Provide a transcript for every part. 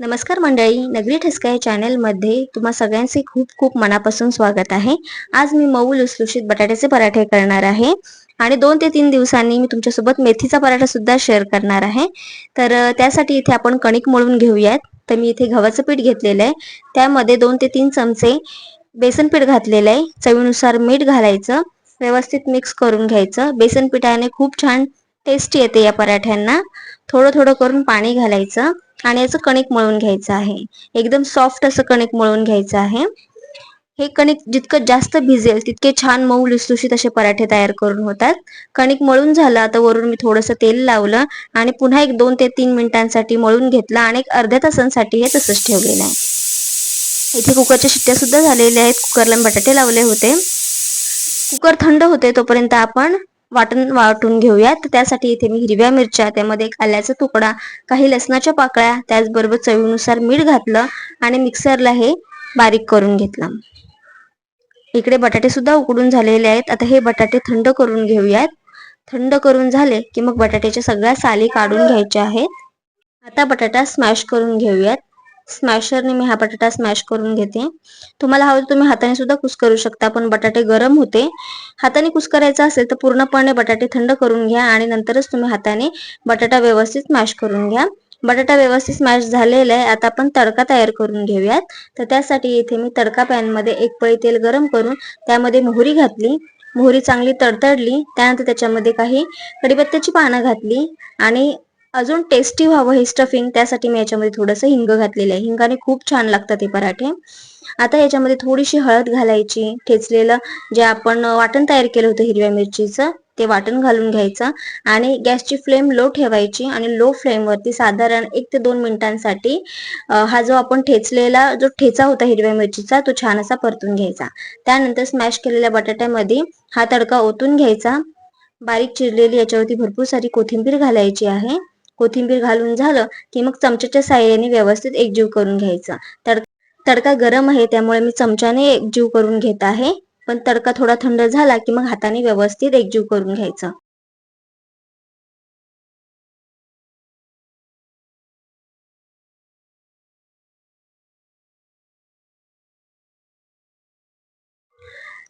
नमस्कार मंडळी नगरी ठसका या चॅनलमध्ये तुम्हा सगळ्यांचे खूप खूप मनापासून स्वागत आहे. आज मी मऊ लुसलुशीत बटाट्याचे पराठे करणार आहे आणि दोन ते तीन दिवसांनी मी तुमच्यासोबत मेथीचा पराठा सुद्धा शेअर करणार आहे. तर त्यासाठी इथे आपण कणिक मळून घेऊयात. तर मी इथे गव्हाचं पीठ घेतलेलं आहे. त्यामध्ये दोन ते तीन चमचे बेसन पीठ घातलेलं आहे. चवीनुसार मीठ घालायचं व्यवस्थित मिक्स करून घ्यायचं. बेसन पिठाने खूप छान टेस्टी येते या पराठ्यांना. थोडं थोडं करून पाणी घालायचं. आणि याचं कणिक मळून घ्यायचं आहे. एकदम सॉफ्ट असं कणिक मळून घ्यायचं आहे. हे कणिक जितकं जास्त भिजेल तितके छान मऊ लुसलुशीत असे पराठे तयार करून होतात. कणिक मळून झालं आता वरून मी थोडंसं तेल लावलं आणि पुन्हा एक दोन ते तीन मिनिटांसाठी मळून घेतलं आणि एक अर्ध्या तासांसाठी हे तसंच ठेवलेलं आहे. इथे कुकरच्या शिट्ट्या सुद्धा झालेल्या आहेत. कुकरला बटाटे लावले होते. कुकर थंड होते तोपर्यंत आपण वाटण वाटून घेऊयात तर त्यासाठी इथे मी हिरव्या मिरच्या त्यामध्ये एक आल्याचा तुकडा काही लसणाच्या पाकळ्या त्याचबरोबर चवीनुसार मीठ घातलं आणि मिक्सरला हे बारीक करून घेतलं. इकडे बटाटे सुद्धा उकडून झालेले आहेत. आता हे बटाटे थंड करून घेऊयात. थंड करून झाले की मग बटाट्याच्या सगळ्या साली काढून घ्यायच्या आहेत. आता बटाटा स्मॅश करून घेऊयात. स्मॅशरने मी हा बटाटा स्मॅश करून घेते. तुम्हाला हवं तुम्ही हाताने सुद्धा कुस करू शकता पण बटाटे गरम होते. हाताने कुस करायचा असेल तर पूर्णपणे बटाटे थंड करून घ्या आणि नंतरच तुम्ही हाताने बटाटा व्यवस्थित स्मॅश करून घ्या. बटाटा व्यवस्थित स्मॅश झालेला आहे आता आपण तडका तयार करून घेऊयात. तर त्यासाठी इथे मी तडका पॅनमध्ये एक पळी तेल गरम करून त्यामध्ये मोहरी घातली. मोहरी चांगली तडतडली त्यानंतर त्याच्यामध्ये काही कडीपत्त्याची पानं घातली आणि अजून टेस्टी व्हावं हे स्टफिंग त्यासाठी मी याच्यामध्ये थोडंसं हिंग घातलेलं आहे. हिंगाने खूप छान लागतात हे पराठे. आता याच्यामध्ये थोडीशी हळद घालायची. ठेचलेलं जे आपण वाटण तयार केलं होतं हिरव्या मिरचीचं ते वाटण घालून घ्यायचं. आणि गॅसची फ्लेम लो ठेवायची आणि लो फ्लेमवरती साधारण एक ते दोन मिनिटांसाठी हा जो आपण ठेचलेला जो ठेचा होता हिरव्या मिरचीचा तो छान असा परतून घ्यायचा. त्यानंतर स्मॅश केलेल्या बटाट्यामध्ये हा तडका ओतून घ्यायचा. बारीक चिरलेली याच्यावरती भरपूर सारी कोथिंबीर घालायची आहे. कोथिंबीर घालून झालं की मग चमच्याच्या साह्याने व्यवस्थित एकजीव करून घ्यायचा. तड तडका गरम आहे त्यामुळे मी चमच्याने एकजीव करून घेत आहे. पण तडका थोडा थंड झाला की मग हाताने व्यवस्थित एकजीव करून घ्यायचा.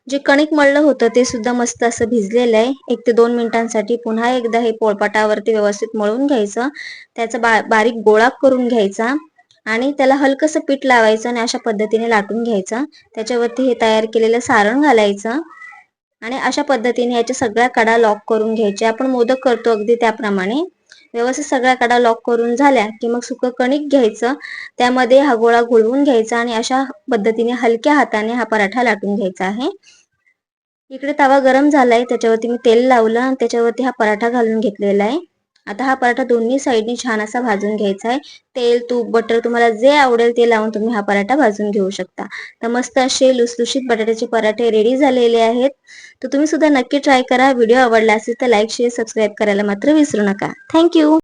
जे कणिक मळलं होतं ते सुद्धा मस्त असं भिजलेलं आहे. एक ते दोन मिनिटांसाठी पुन्हा एकदा हे पोळपाटावरती व्यवस्थित मळून घ्यायचं. त्याचा बा बारीक गोळा करून घ्यायचा आणि त्याला हलकस पीठ लावायचं आणि अशा पद्धतीने लाटून घ्यायचं. त्याच्यावरती हे तयार केलेलं सारण घालायचं आणि अशा पद्धतीने याच्या सगळ्या कडा लॉक करून घ्यायच्या आपण मोदक करतो अगदी त्याप्रमाणे. व्यवस्थित सगळ्या कडा लॉक करून झाल्या की मग सुकं कणिक घ्यायचं त्यामध्ये हा गोळा घोळवून घ्यायचा आणि अशा पद्धतीने हलक्या हाताने हा पराठा लाटून घ्यायचा आहे. इकडे तवा गरम झालाय त्याच्यावरती मी तेल लावलं आणि त्याच्यावरती हा पराठा घालून घेतलेला आहे. आता हा पराठा दोन्ही साईडनी छान असा भाजून घ्यायचा आहे. तेल तूप बटर तुम्हाला जे आवडेल ते लावून तुम्ही हा पराठा भाजून घेऊ शकता. तर मस्त असे लुसलुशीत बटाट्याचे पराठे रेडी झालेले आहेत. तर तुम्ही सुद्धा नक्की ट्राय करा. व्हिडिओ आवडला असेल तर लाईक शेअर सबस्क्राईब करायला मात्र विसरू नका. थँक्यू